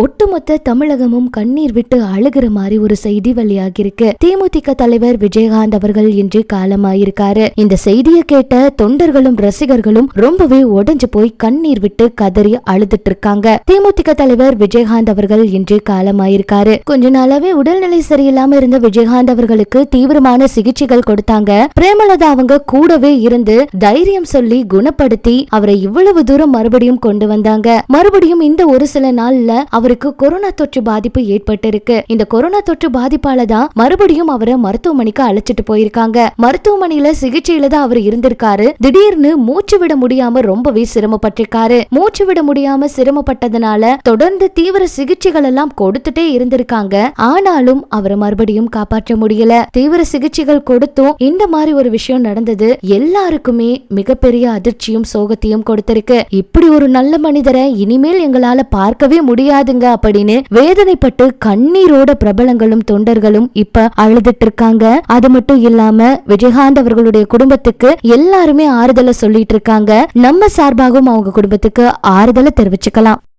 ஒட்டுமொத்த தமிழகமும் கண்ணீர் விட்டு அழுகிற மாதிரி ஒரு செய்தி வெளியாகிருக்கு தேமுதிக தலைவர் விஜயகாந்த் அவர்கள் இன்று காலமாயிருக்காரு. இந்த செய்தியை கேட்ட தொண்டர்களும் ரசிகர்களும் ரொம்பவே உடைஞ்சு போய் கண்ணீர் விட்டு கதறி அழுதுட்டு இருக்காங்க தேமுதிக தலைவர் விஜயகாந்த் அவர்கள் இன்று காலமாயிருக்காரு. கொஞ்ச நாளாவே உடல்நிலை சரியில்லாம இருந்த விஜயகாந்த் அவர்களுக்கு தீவிரமான சிகிச்சைகள் கொடுத்தாங்க. பிரேமலதா அவங்க கூடவே இருந்து தைரியம் சொல்லி குணப்படுத்தி அவரை இவ்வளவு தூரம் மறுபடியும் கொண்டு வந்தாங்க. மறுபடியும் இந்த ஒரு சில நாள்ல அவருக்கு கொரோனா தொற்று பாதிப்பு ஏற்பட்டிருக்கு. இந்த கொரோனா தொற்று பாதிப்பால தான் மறுபடியும் அவரை மருத்துவமனைக்கு அழைச்சிட்டு போயிருக்காங்க. மருத்துவமனையில சிகிச்சையில தான் அவர் இருந்திருக்காரு. திடீர்னு மூச்சு விட முடியாம ரொம்பவே சிரமப்பட்டிருக்காரு. மூச்சு விட முடியாம சிரமப்பட்டதுனால தொடர்ந்து தீவிர சிகிச்சைகள் எல்லாம் கொடுத்துட்டே இருந்திருக்காங்க. ஆனாலும் அவரை மறுபடியும் காப்பாற்ற முடியல. தீவிர சிகிச்சைகள் கொடுத்தும் இந்த மாதிரி ஒரு விஷயம் நடந்தது எல்லாருக்குமே மிகப்பெரிய அதிர்ச்சியும் சோகத்தையும் கொடுத்திருக்கு. இப்படி ஒரு நல்ல மனிதரை இனிமேல் எங்களால பார்க்கவே முடியாது முடியாதுங்க அப்படின்னு வேதனைப்பட்டு கண்ணீரோட பிரபலங்களும் தொண்டர்களும் இப்ப அழுதுட்டு இருக்காங்க அது மட்டும் இல்லாம விஜயகாந்த் அவர்களுடைய குடும்பத்துக்கு எல்லாருமே ஆறுதலை சொல்லிட்டு இருக்காங்க நம்ம சார்பாகவும் அவங்க குடும்பத்துக்கு ஆறுதலை தெரிவிச்சுக்கலாம்.